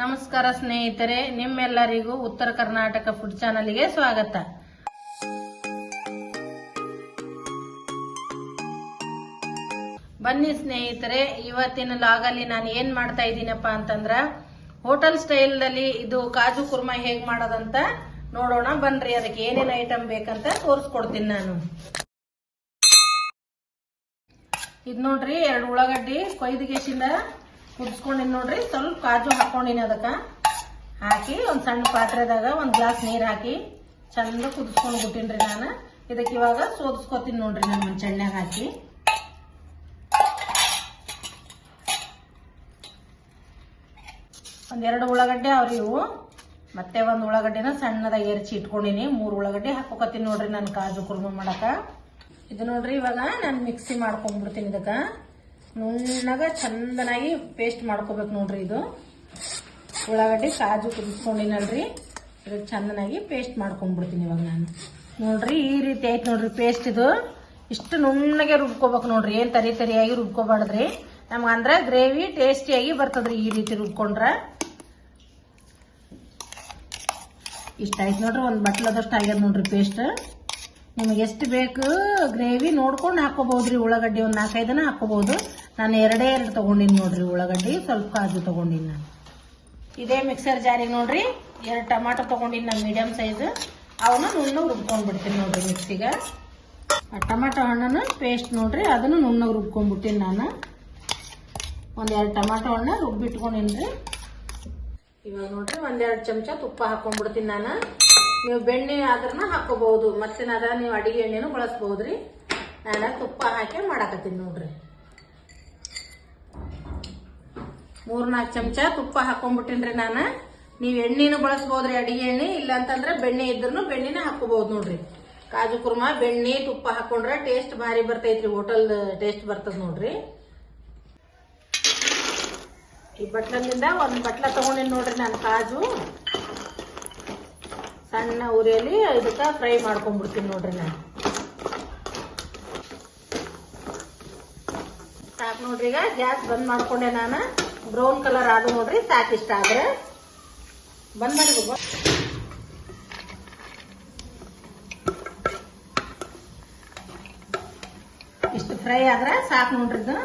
ನಮಸ್ಕಾರ ಸ್ನೇಹಿತರೆ, ನಿಮ್ಮೆಲ್ಲರಿಗೂ ಉತ್ತರ ಕರ್ನಾಟಕ ಫುಡ್ ಚಾನಲ್ಗೆ ಸ್ವಾಗತ. ಬನ್ನಿ ಸ್ನೇಹಿತರೆ, ಇವತ್ತಿನ ಲಾಗಲ್ಲಿ ನಾನು ಏನ್ ಮಾಡ್ತಾ ಇದ್ದೀನಪ್ಪ ಅಂತಂದ್ರ ಹೋಟೆಲ್ ಸ್ಟೈಲ್ನಲ್ಲಿ ಇದು ಕಾಜು ಕುರ್ಮಾ ಹೇಗ್ ಮಾಡೋದಂತ ನೋಡೋಣ. ಬನ್ರಿ, ಅದಕ್ಕೆ ಏನೇನು ಐಟಮ್ ಬೇಕಂತ ತೋರಿಸ್ಕೊಡ್ತೀನಿ ನಾನು. ಇದ್ ನೋಡ್ರಿ, ಎರಡು ಉಳ್ಳಾಗಡ್ಡಿ ಕೊಯ್ದಿಗೆಸಿಂದ ಕುದಿಸ್ಕೊಂಡಿನಿ ನೋಡ್ರಿ, ಸ್ವಲ್ಪ ಕಾಜು ಹಾಕೊಂಡಿನಿ ಅದಕ್ಕ. ಹಾಕಿ ಒಂದ್ ಸಣ್ಣ ಪಾತ್ರೆದಾಗ ಒಂದ್ ಗ್ಲಾಸ್ ನೀರ್ ಹಾಕಿ ಚಂದ ಕುದಿಸ್ಕೊಂಡ್ ಬಿಟ್ಟಿನ್ರಿ ನಾನು. ಇದಕ್ಕೆ ಇವಾಗ ಸೋದಿಸ್ಕೊತೀನಿ ನೋಡ್ರಿ ನಾನು ಮಂಚಣ್ಣಾಗ ಹಾಕಿ. ಒಂದೆರಡು ಉಳ್ಳಾಗಡ್ಡೆ ಅವ್ರಿ ಇವು. ಮತ್ತೆ ಒಂದ್ ಉಳ್ಳಾಗಡ್ಡೆನ ಸಣ್ಣದಾಗಿ ಎರಚಿ ಇಟ್ಕೊಂಡಿನಿ. ಮೂರು ಉಳ್ಳಾಗಡ್ಡೆ ಹಾಕೋಕತ್ತೀನಿ ನೋಡ್ರಿ ನಾನು ಕಾಜು ಕುರ್ಮ ಮಾಡಕ. ಇದು ನೋಡ್ರಿ ಇವಾಗ ನಾನು ಮಿಕ್ಸಿ ಮಾಡ್ಕೊಂಡ್ಬಿಡ್ತೀನಿ ಇದಕ್ಕ. ನುಣ್ಣಗ ಚಂದನಾಗಿ ಪೇಸ್ಟ್ ಮಾಡ್ಕೋಬೇಕು ನೋಡ್ರಿ ಇದು. ಉಳ್ಳಾಗಡ್ಡಿ ಕಾಜು ಕುದಿಸ್ಕೊಂಡಿನಲ್ರಿ. ಇದಕ್ಕೆ ಚಂದನಾಗಿ ಪೇಸ್ಟ್ ಮಾಡ್ಕೊಂಡ್ಬಿಡ್ತೀನಿ ಇವಾಗ ನಾನು. ನೋಡ್ರಿ ಈ ರೀತಿ ಆಯ್ತು ನೋಡ್ರಿ ಪೇಸ್ಟ್ ಇದು. ಇಷ್ಟು ನುಣ್ಣಗೆ ರುಬ್ಕೋಬೇಕು ನೋಡ್ರಿ. ಏನ್ ತರಿ ತರಿಯಾಗಿ ರುಬ್ಕೋಬಾರ್ದ್ರಿ. ನಮ್ಗೆ ಅಂದ್ರೆ ಗ್ರೇವಿ ಟೇಸ್ಟಿಯಾಗಿ ಬರ್ತದ್ರಿ ಈ ರೀತಿ ರುಬ್ಕೊಂಡ್ರೆ. ಇಷ್ಟ ಆಯ್ತು ನೋಡ್ರಿ, ಒಂದು ಬಟ್ಲದಷ್ಟು ಆಗ್ಯದ ನೋಡ್ರಿ ಪೇಸ್ಟ್ ನಿಮಗೆ ಎಷ್ಟು ಬೇಕು, ಗ್ರೇವಿ ನೋಡ್ಕೊಂಡು ಹಾಕೋಬಹುದ್ರಿ ಉಳ್ಳಾಗಡ್ಡಿ ಒಂದು ನಾಲ್ಕೈದನ ಹಾಕೋಬಹುದು ನಾನು ಎರಡೇ ಎರಡು ತಗೊಂಡಿನಿ ನೋಡ್ರಿ ಉಳ್ಳಾಗಡ್ಡಿ, ಸ್ವಲ್ಪ ಕಾಜು ತಗೊಂಡಿನಿ ನಾನು. ಇದೇ ಮಿಕ್ಸರ್ ಜಾರಿಗೆ ನೋಡ್ರಿ, ಎರಡು ಟಮಾಟೊ ತಗೊಂಡಿನಿ ನಾನು ಮೀಡಿಯಂ ಸೈಜ್ ಅವನ್ನ ನುಣ್ಣಗೆ ರುಬ್ಕೊಂಡ್ ಬಿಡ್ತೀನಿ ನೋಡ್ರಿ ಮಿಕ್ಸಿಗೆ. ಆ ಟಮಾಟೊ ಹಣ್ಣನ್ನು ಪೇಸ್ಟ್ ನೋಡ್ರಿ, ಅದನ್ನು ನುಣ್ಣಗೆ ರುಬ್ಕೊಂಡ್ಬಿಟ್ಟಿನಿ ನಾನು. ಒಂದೆರಡು ಟಮಾಟೊ ಹಣ್ಣ ರುಬ್ಬಿಟ್ಕೊಂಡಿನ್ರಿ. ಇವಾಗ ನೋಡ್ರಿ ಒಂದೆರಡು ಚಮಚ ತುಪ್ಪ ಹಾಕೊಂಡ್ಬಿಡ್ತೀನಿ ನಾನು. ನೀವು ಬೆಣ್ಣೆ ಆದ್ರನ ಹಾಕೋಬಹುದು. ಮತ್ತೇನಾದ್ರ ನೀವು ಅಡಿಗೆ ಎಣ್ಣೆನೂ ಬಳಸ್ಬಹುದ್ರಿ. ನಾನು ತುಪ್ಪ ಹಾಕಿ ಮಾಡಾಕತ್ತೀನಿ ನೋಡ್ರಿ. ಮೂರ್ ನಾಲ್ಕು ಚಮಚ ತುಪ್ಪ ಹಾಕೊಂಡ್ಬಿಟ್ಟಿನ್ರಿ ನಾನು. ನೀವು ಎಣ್ಣೆನೂ ಬಳಸ್ಬೋದ್ರಿ ಅಡಿಗೆ ಎಣ್ಣೆ ಇಲ್ಲ ಅಂತಂದ್ರೆ ಬೆಣ್ಣೆ ಇದ್ರೂ ಬೆಣ್ಣೆನ ಹಾಕೋಬಹುದು ನೋಡ್ರಿ. ಕಾಜು ಕುರ್ಮಾ, ಬೆಣ್ಣೆ, ತುಪ್ಪ ಹಾಕೊಂಡ್ರೆ ಟೇಸ್ಟ್ ಭಾರಿ ಬರ್ತೈತ್ರಿ. ಹೋಟೆಲ್ ಟೇಸ್ಟ್ ಬರ್ತದ ನೋಡ್ರಿ. ಈ ಬಟ್ಲಲ್ಲಿಂದ ಒಂದು ಬಟ್ಲ ತಗೊಂಡಿನಿ ನೋಡ್ರಿ ನಾನು ಕಾಜು. ಸಣ್ಣ ಉರಿಯಲ್ಲಿ ಇದಕ್ಕೆ ಫ್ರೈ ಮಾಡ್ಕೊಂಡ್ಬಿಡ್ತೀನಿ ನೋಡ್ರಿ ನಾನು. ಸಾಕು ನೋಡ್ರಿ ಈಗ, ಗ್ಯಾಸ್ ಬಂದ್ ಮಾಡ್ಕೊಂಡೆ ನಾನು. ಬ್ರೌನ್ ಕಲರ್ ಆದ ನೋಡ್ರಿ ಇಷ್ಟ ಆದ್ರೆ. ಬಂದ್ ಮಾಡಿ. ಇಷ್ಟು ಫ್ರೈ ಆದ್ರೆ ಸಾಕು ನೋಡ್ರಿ ಇದು.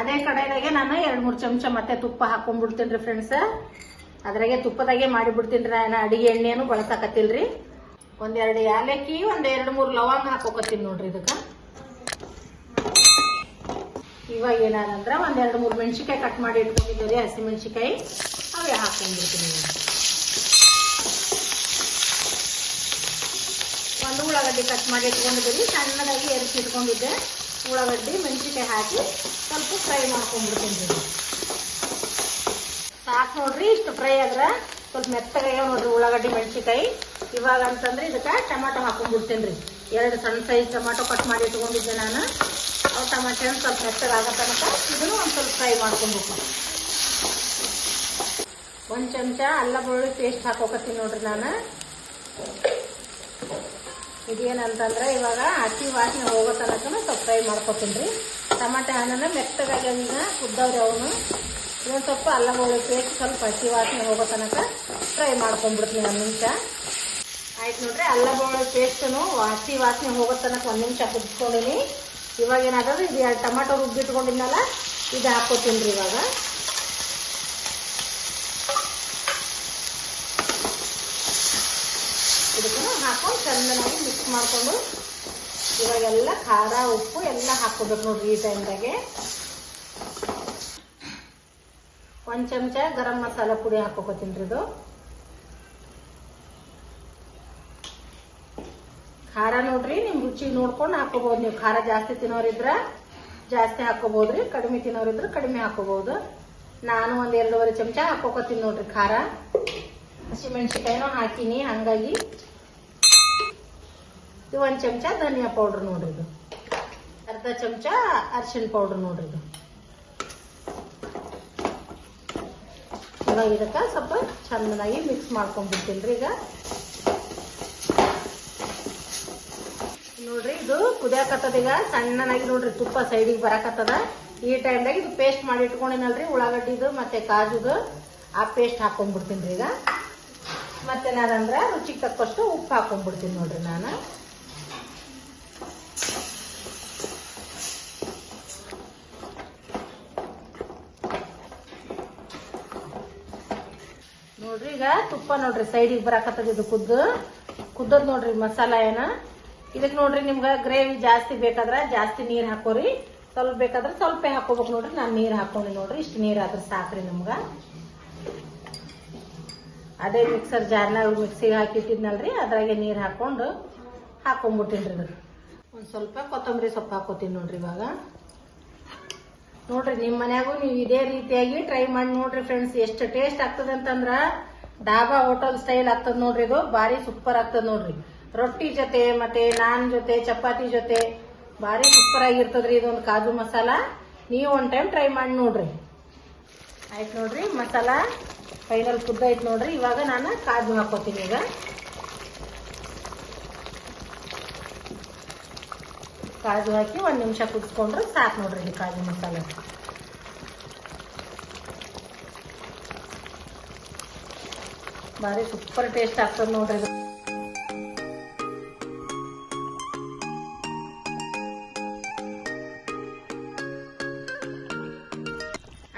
ಅದೇ ಕಡೆದಾಗೆ ನಾನು ಎರಡು ಮೂರು ಚಮಚ ಮತ್ತೆ ತುಪ್ಪ ಹಾಕೊಂಡ್ಬಿಡ್ತೀನಿ ರೀ ಫ್ರೆಂಡ್ಸ್ ಅದ್ರಾಗೆ ತುಪ್ಪದಾಗೆ ಮಾಡಿಬಿಡ್ತೀನಿ ನಾನು. ಅಡಿಗೆ ಎಣ್ಣೆನು ಬಳಸಾಕತ್ತಿಲ್ರಿ. ಒಂದೆರಡು ಯಾಲಕ್ಕಿ ಒಂದ್ ಎರಡು ಮೂರು ಲವಂಗ ಹಾಕೋಕತ್ತೀನಿ ನೋಡ್ರಿ ಇದಕ್ಕ. ಇವಾಗ ಏನಾದಂದ್ರ ಒಂದೆರಡು ಮೂರು ಮೆಣಸಿಕಾಯಿ ಕಟ್ ಮಾಡಿ ಇಟ್ಕೊಂಡಿದ್ದೀವಿ ಹಸಿ ಮೆಣಸಿಕಾಯಿ ಅವೇ ಹಾಕೊಂಡ್ಬಿಡ್ತೀನಿ. ಒಂದು ಉಳ್ಳಾಗಡ್ಡಿ ಕಟ್ ಮಾಡಿ ಇಟ್ಕೊಂಡಿದ್ದೀವಿ ಸಣ್ಣದಾಗಿ ಎರಿಸಿ ಇಟ್ಕೊಂಡಿದ್ದೆ. ಉಳ್ಳಾಗಡ್ಡಿ ಮೆಣಸಿಕಾಯಿ ಹಾಕಿ ಸ್ವಲ್ಪ ಫ್ರೈ ಮಾಡ್ಕೊಂಡ್ಬಿಡ್ತೀನಿ ಸಾಕು ನೋಡ್ರಿ, ಇಷ್ಟು ಫ್ರೈ ಆದ್ರೆ ಸ್ವಲ್ಪ ಮೆತ್ತಗಾಗ್ಯಾವ ನೋಡ್ರಿ ಉಳ್ಳಾಗಡ್ಡಿ ಮೆಣಸಿಕಾಯಿ ಇವಾಗ ಅಂತಂದ್ರೆ ಇದಕ್ಕೆ ಟೊಮಾಟೊ ಹಾಕೊಂಡ್ಬಿಡ್ತೀನಿ ರೀ. ಎರಡು ಸಣ್ಣ ಸೈಜ್ ಟೊಮಾಟೊ ಕಟ್ ಮಾಡಿ ಇಟ್ಕೊಂಡಿದ್ದೆ ನಾನು. ಅವು ಟೊಮಾಟೊ ಸ್ವಲ್ಪ ಮೆತ್ತಗಾಗೋ ತನಕ ಇದನ್ನು ಒಂದು ಸ್ವಲ್ಪ ಫ್ರೈ ಮಾಡ್ಕೊಬೇಕು ಒಂದು ಚಮಚ ಅಲ್ಲ ಬೆಳ್ಳುಳ್ಳಿ ಪೇಸ್ಟ್ ಹಾಕೋಕತ್ತೀನಿ ನೋಡ್ರಿ ನಾನು. ಇದೇನಂತಂದ್ರೆ ಇವಾಗ ಹಸಿ ವಾಸನೆ ಹೋಗೋ ತನಕ ಸ್ವಲ್ಪ ಫ್ರೈ ಮಾಡ್ಕೊತೀನಿ ರೀ. ಟಮಾಟೆ ಹಣ್ಣನ್ನು ಮೆತ್ತಗಾಗಿ ಕುದ್ದವ್ರಿ ಅವನು. ಇದೊಂದು ಸ್ವಲ್ಪ ಅಲ್ಲ ಪೇಸ್ಟ್ ಸ್ವಲ್ಪ ಹಸಿ ವಾಸನೆ ಹೋಗೋ ತನಕ ಫ್ರೈ ಮಾಡ್ಕೊಂಡ್ಬಿಡ್ತೀನಿ ಒಂದು ನಿಮಿಷ. ಆಯ್ತು ನೋಡ್ರಿ, ಅಲ್ಲ ಬೋಳ ಪೇಸ್ಟನು ಹಸಿ ವಾಸನೆ ಹೋಗೋ ತನಕ ಒಂದು ನಿಮಿಷ ಕುದಿಸ್ಕೊಂಡಿನಿ. ಇವಾಗ ಏನಾದ್ರೆ ಇದು ಎರಡು ಟೊಮಾಟೊ ರುಬ್ಬಿಟ್ಕೊಂಡಿದ್ನಲ್ಲ, ಇದು ಹಾಕೋತೀನಿ ರೀ ಇವಾಗ. ಇದಕ್ಕೂ ಹಾಕೊಂಡು ಚೆನ್ನಾಗಿ ಮಿಕ್ಸ್ ಮಾಡಿಕೊಂಡು ಇವಾಗೆಲ್ಲ ಖಾರ, ಉಪ್ಪು ಎಲ್ಲ ಹಾಕೋಬೇಕು ನೋಡ್ರಿ ಈ ಟೈಮ್ದಾಗೆ ಒಂದು ಚಮಚ ಗರಂ ಮಸಾಲ ಪುಡಿ ಹಾಕೋಕೋತೀನಿ ರೀ ಇದು. ಖಾರ ನೋಡ್ರಿ, ನಿಮ್ ರುಚಿಗೆ ನೋಡ್ಕೊಂಡು ಹಾಕೋಬಹುದು ನೀವು ಖಾರ ಜಾಸ್ತಿ ತಿನ್ನೋರಿದ್ರ ಜಾಸ್ತಿ ಹಾಕೋಬಹುದ್ರಿ ಕಡಿಮೆ ತಿನ್ನೋರಿದ್ರ ಕಡಿಮೆ ಹಾಕೋಬಹುದು ನಾನು ಒಂದ್ ಎರಡೂವರೆ ಚಮಚ ಹಾಕೋಕೋತೀನಿ ನೋಡ್ರಿ ಖಾರ. ಹಸಿಮೆಣಸಿಕಾಯಿನೂ ಹಾಕಿನಿ, ಹಂಗಾಗಿ ಇದು ಒಂದ್ ಚಮಚ ಧನಿಯಾ ಪೌಡರ್ ನೋಡ್ರಿ ಇದು. ಅರ್ಧ ಚಮಚ ಅರ್ಶಿನ ಪೌಡರ್ ನೋಡ್ರಿ ಇದು. ಇವಾಗ ಇದಕ್ಕ ಸ್ವಲ್ಪ ಚೆನ್ನಾಗಿ ಮಿಕ್ಸ್ ಮಾಡ್ಕೊಂಡ್ಬಿಡ್ತೀನಿ ರೀ ಈಗ. ನೋಡ್ರಿ, ಇದು ಕುದಿಯಾಕತ್ತದ ಈಗ. ಸಣ್ಣನಾಗಿ ನೋಡ್ರಿ, ತುಪ್ಪ ಸೈಡಿಗೆ ಬರಾಕತ್ತದ. ಈ ಟೈಮ್ದಾಗ ಇದು ಪೇಸ್ಟ್ ಮಾಡಿ ಇಟ್ಕೊಂಡಿನಲ್ರಿ, ಉಳ್ಳಾಗಡ್ಡಿದು ಮತ್ತೆ ಕಾಜುದು. ಆ ಪೇಸ್ಟ್ ಹಾಕೊಂಡ್ಬಿಡ್ತೀನಿ ರೀ ಈಗ. ಮತ್ತೆ ನಾನಂದ್ರೆ ರುಚಿಗೆ ತಕ್ಕಷ್ಟು ಉಪ್ಪು ಹಾಕೊಂಡ್ಬಿಡ್ತೀನಿ ನೋಡ್ರಿ ನಾನು. ನೋಡ್ರಿ. ಈಗ ತುಪ್ಪ ನೋಡ್ರಿ ಸೈಡಿಗೆ ಬರಾಕತ್ತದ ಇದು ಕುದ್ದು. ಕುದ್ದದ್ ನೋಡ್ರಿ ಮಸಾಲ ಏನ. ಇದಕ್ಕೆ ನೋಡ್ರಿ ನಿಮ್ಗೆ ಗ್ರೇವಿ ಜಾಸ್ತಿ ಬೇಕಾದ್ರೆ ಜಾಸ್ತಿ ನೀರು ಹಾಕೋರಿ. ಸ್ವಲ್ಪ ಬೇಕಾದ್ರೆ ಸ್ವಲ್ಪ ಹಾಕೋಬೇಕು ನೋಡ್ರಿ. ನಾನು ನೀರು ಹಾಕೊಂಡಿ ನೋಡ್ರಿ. ಇಷ್ಟು ನೀರು ಆದ್ರೆ ಸಾಕ್ರಿ ನಮ್ಗ. ಅದೇ ಮಿಕ್ಸರ್ ಜಾರ್ನಾಗ ಮಿಕ್ಸಿಗೆ ಹಾಕಿಟ್ಟಿದ್ನಲ್ರಿ. ಅದ್ರಾಗೆ ನೀರು ಹಾಕೊಂಡು ಹಾಕೊಂಡ್ಬಿಟ್ಟಿನ್ರಿ ಒಂದು ಒಂದ್ ಸ್ವಲ್ಪ ಕೊತ್ತಂಬರಿ ಸೊಪ್ಪು ಹಾಕೋತೀನಿ ನೋಡ್ರಿ ಇವಾಗ. ನೋಡ್ರಿ, ನಿಮ್ ಮನ್ಯಾಗೂ ನೀವು ಇದೇ ರೀತಿಯಾಗಿ ಟ್ರೈ ಮಾಡಿ ನೋಡ್ರಿ ಫ್ರೆಂಡ್ಸ್ ಎಷ್ಟು ಟೇಸ್ಟ್ ಆಗ್ತದೆ ಅಂತಂದ್ರ ಡಾಬಾ ಹೋಟೆಲ್ ಸ್ಟೈಲ್ ಆಗ್ತದ ನೋಡ್ರಿ ಇದು. ಭಾರಿ ಸೂಪರ್ ಆಗ್ತದ ನೋಡ್ರಿ. ರೊಟ್ಟಿ ಜೊತೆ, ಮತ್ತೆ ನಾನ್ ಜೊತೆ, ಚಪಾತಿ ಜೊತೆ ಭಾರಿ ಸೂಪರ್ ಆಗಿರ್ತದ್ರಿ ಇದೊಂದು ಕಾಜು ಮಸಾಲ. ನೀವು ಒನ್ ಟೈಮ್ ಟ್ರೈ ಮಾಡಿ ನೋಡ್ರಿ. ಆಯ್ತು ನೋಡ್ರಿ, ಮಸಾಲ ಫೈನಲ್ ಫುಡ್ ಆಯ್ತು ನೋಡ್ರಿ. ಇವಾಗ ನಾನು ಕಾಜು ಹಾಕೋತೀನಿ ಈಗ. ಕಾಜು ಹಾಕಿ ಒಂದು ನಿಮಿಷ ಕುದಿಸ್ಕೊಂಡ್ರೆ ಸಾಕು ನೋಡ್ರಿ ಕಾಜು ಮಸಾಲೆ. ಭಾರಿ ಸೂಪರ್ ಟೇಸ್ಟ್ ಆಗ್ತದೆ ನೋಡ್ರಿ ಇದು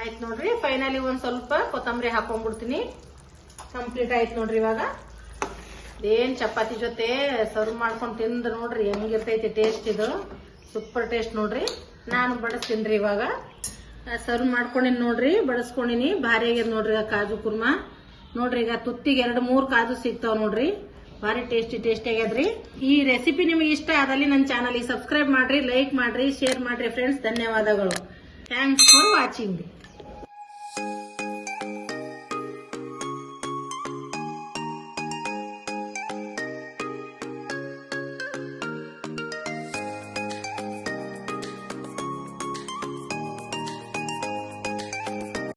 ಆಯ್ತು ನೋಡ್ರಿ ಫೈನಲಿ ಒಂದು ಸ್ವಲ್ಪ ಕೊತ್ತಂಬರಿ ಹಾಕೊಂಡ್ಬಿಡ್ತೀನಿ. ಕಂಪ್ಲೀಟ್ ಆಯ್ತು ನೋಡ್ರಿ ಇವಾಗ. ಏನು ಚಪಾತಿ ಜೊತೆ ಸರ್ವ್ ಮಾಡ್ಕೊಂಡು ತಿಂದು ನೋಡ್ರಿ, ಹೆಂಗಿರ್ತೈತಿ ಟೇಸ್ಟ್ ಇದು. ಸೂಪರ್ ಟೇಸ್ಟ್ ನೋಡ್ರಿ. ನಾನು ಬಡಿಸ್ತೀನಿ ಇವಾಗ. ಸರ್ವ್ ಮಾಡ್ಕೊಂಡಿನಿ ನೋಡ್ರಿ, ಬಡಿಸ್ಕೊಂಡಿನಿ. ಭಾರಿ ಆಗ್ಯದ ನೋಡ್ರಿ ಕಾಜು ಕುರ್ಮಾ. ನೋಡ್ರಿ, ಈಗ ತುತ್ತಿಗೆ ಎರಡು, ಮೂರು ಕಾದು ಸಿಗ್ತಾವ ನೋಡ್ರಿ. ಭಾರಿ ಟೇಸ್ಟಿ ಟೇಸ್ಟಿ ಆಗ್ಯದ್ರಿ. ಈ ರೆಸಿಪಿ ನಿಮಗೆ ಇಷ್ಟ ಆದಲ್ಲಿ ನನ್ನ ಚಾನಲ್ಗೆ ಸಬ್ಸ್ಕ್ರೈಬ್ ಮಾಡ್ರಿ ಲೈಕ್ ಮಾಡ್ರಿ ಶೇರ್ ಮಾಡ್ರಿ ಫ್ರೆಂಡ್ಸ್ ಧನ್ಯವಾದಗಳು. Thanks for watching